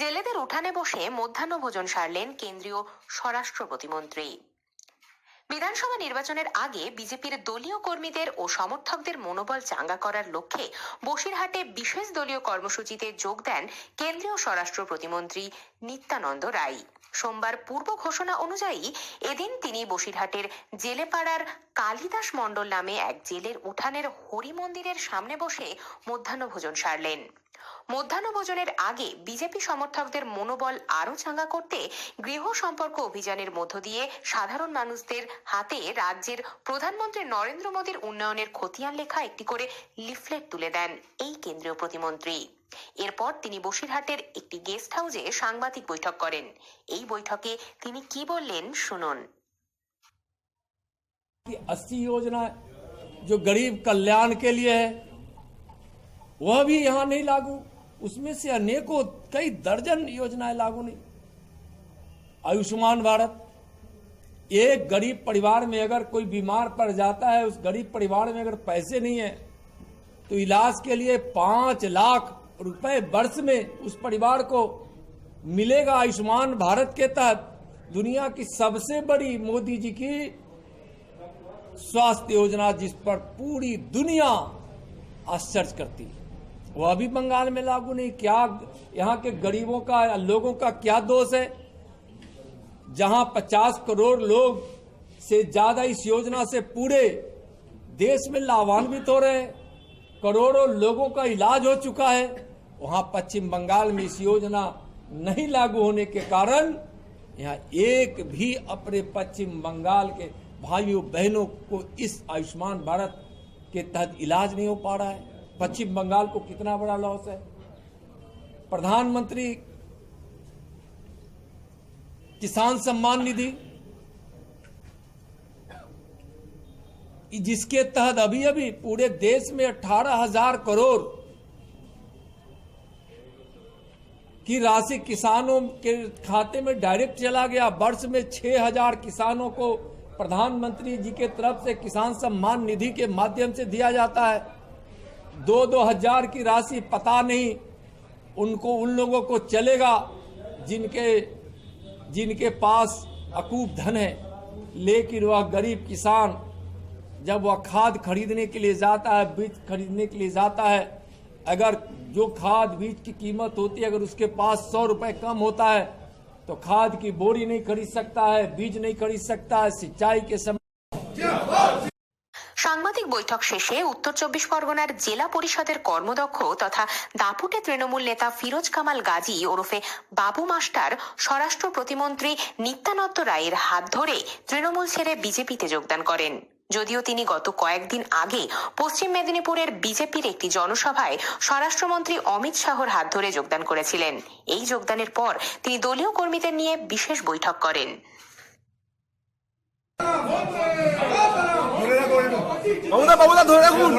জেলেদের উঠানে বসে মধ্যাহ্নভোজন সারলেন কেন্দ্রীয় স্বরাষ্ট্র প্রতিমন্ত্রী। বিধানসভা নির্বাচনের আগে বিজেপির দলীয় কর্মীদের ও সমর্থকদের মনোবল চাঙ্গা করার লক্ষ্যে বসিরহাটে বিশেষ দলীয় কর্মসূচিতে যোগ দেন কেন্দ্রীয় স্বরাষ্ট্র প্রতিমন্ত্রী নিত্যানন্দ রায়। সোমবার পূর্ব ঘোষণা অনুযায়ী এদিন তিনি বসিরহাটের জেলেপাড়ার কালিদাস মণ্ডল নামে এক জেলের উঠানের হরি মন্দিরের সামনে বসে মধ্যাহ্নভোজন সারলেন। মধ্যাহ্নভোজনের আগে বিজেপি সমর্থকদের মনোবল আরও চাঙ্গা করতে গৃহ সম্পর্ক অভিযানের মধ্য দিয়ে সাধারণ মানুষদের হাতে রাজ্যের প্রধানমন্ত্রী নরেন্দ্র মোদীর উন্নয়নের খতিয়ান লেখা একটি করে লিফলেট তুলে দেন এই কেন্দ্রীয় প্রতিমন্ত্রী এরপর তিনি বসিরহাটের একটি গেস্ট হাউসে সাংবাদিক বৈঠক করেন এই বৈঠকে তিনি কি বললেন শুনুন कि 80 योजना जो गरीब कल्याण के लिए है वह भी यहाँ नहीं लागू उसमें से अनेकों कई दर्जन योजनाएँ लागू नहीं। आयुष्मान भारत, एक गरीब परिवार में अगर कोई बीमार पड़ जाता है, उस गरीब परिवार में अगर पैसे नहीं है तो इलाज के लिए पाँच लाख रुपए वर्ष में उस परिवार को मिलेगा आयुष्मान भारत के तहत। दुनिया की सबसे बड़ी मोदी जी की स्वास्थ्य योजना जिस पर पूरी दुनिया आश्चर्य करती है। वह अभी बंगाल में लागू नहीं। क्या यहाँ के गरीबों का लोगों का क्या दोष है? जहाँ 50 करोड़ लोग से ज़्यादा इस योजना से पूरे देश में लाभान्वित हो रहे हैं, करोड़ों लोगों का इलाज हो चुका है, वहाँ पश्चिम बंगाल में इस योजना नहीं लागू होने के कारण यहाँ एक भी अपने पश्चिम बंगाल के भाइयों बहनों को इस आयुष्मान भारत के तहत इलाज नहीं हो पा रहा है। पश्चिम बंगाल को कितना बड़ा लॉस है? प्रधानमंत्री किसान सम्मान निधि, जिसके तहत अभी अभी पूरे देश में अठारह हज़ार करोड़ की राशि किसानों के खाते में डायरेक्ट चला गया। वर्ष में छह हज़ार किसानों को प्रधानमंत्री जी के तरफ़ से किसान सम्मान निधि के माध्यम से दिया जाता है। दो दो हज़ार की राशि पता नहीं, उनको उन लोगों को चलेगा जिनके जिनके पास अकूब धन है। लेकिन वह गरीब किसान, जब वह खाद खरीदने के लिए जाता है, बीज खरीदने के लिए जाता है, अगर जो खाद बीज की कीमत होती है, अगर उसके पास सौ रुपए कम होता है तो खाद की बोरी नहीं खरीद सकता है, बीज नहीं खरीद सकता है, सिंचाई के समय সাংবাদিক বৈঠক শেষে উত্তর চব্বিশ পরগনার জেলা পরিষদের কর্মদক্ষ তথা দাপুটে তৃণমূল নেতা ফিরোজ কামাল গাজী ওরফে বাবু মাস্টার, স্বরাষ্ট্র প্রতিমন্ত্রী নিত্যানন্দ রায়ের হাত ধরে তৃণমূল ছেড়ে বিজেপিতে যোগদান করেন। যদিও তিনি গত কয়েকদিন আগে পশ্চিম মেদিনীপুরের বিজেপির একটি জনসভায় স্বরাষ্ট্রমন্ত্রী অমিত শাহর হাত ধরে যোগদান করেছিলেন। এই যোগদানের পর তিনি দলীয় কর্মীদের নিয়ে বিশেষ বৈঠক করেন। বাবুদা বাবুদা ধরে রাখুন।